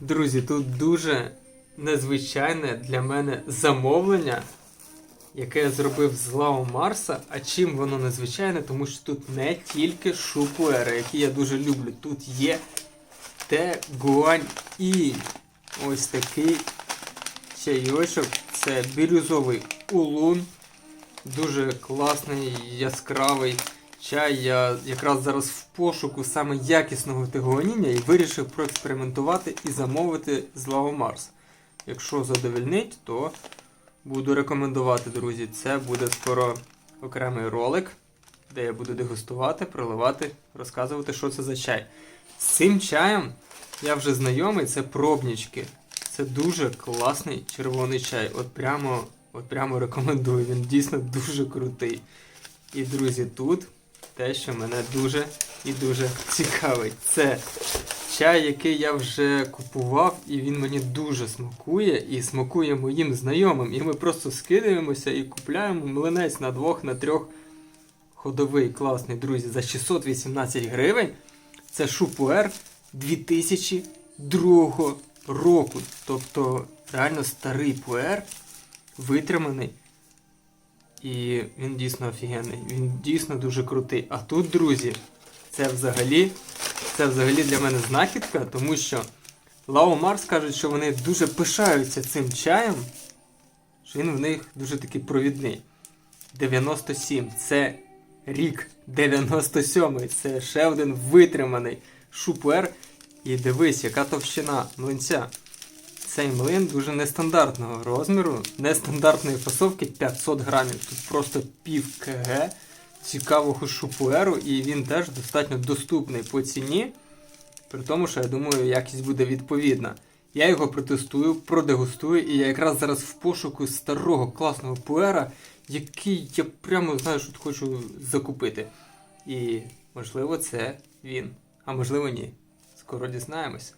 Друзі, тут дуже незвичайне для мене замовлення, яке я зробив з Лао Марса. А чим воно незвичайне? Тому що тут не тільки шупуери, які я дуже люблю. Тут є Те Гуань І. Ось такий чайочок. Це бірюзовий улун. Дуже класний, яскравий чай. Я якраз зараз в пошуку саме якісного тигуаніння і вирішив проекспериментувати і замовити з Лао Марс. Якщо задовільнить, то буду рекомендувати, друзі. Це буде скоро окремий ролик, де я буду дегустувати, проливати, розказувати, що це за чай. З цим чаєм я вже знайомий, це пробнічки. Це дуже класний червоний чай. От прямо, от прямо рекомендую. Він дійсно дуже крутий. І, друзі, тут те, що мене дуже і дуже цікавить. Це чай, який я вже купував, і він мені дуже смакує, і смакує моїм знайомим. І ми просто скидаємося і купляємо млинець на двох, на трьох ходовий, класний, друзі, за 618 гривень. Це шупуер 2002 року. Тобто реально старий пуер, витриманий. І він дійсно офігенний. Він дійсно дуже крутий. А тут, друзі, це взагалі, це взагалі для мене знахідка, тому що Лао Марс кажуть, що вони дуже пишаються цим чаєм, що він в них дуже такий провідний. 97. Це рік 97. Це ще один витриманий шупуер. І дивись, яка товщина млинця. Цей млин дуже нестандартного розміру, нестандартної фасовки 500 грамів. Тут просто пів кг цікавого шупуеру, і він теж достатньо доступний по ціні. При тому, що я думаю, якість буде відповідна. Я його протестую, продегустую, і я якраз зараз в пошуку старого класного пуера, який я прямо знаю, що хочу закупити. І можливо, це він. А можливо, ні. Скоро дізнаємося.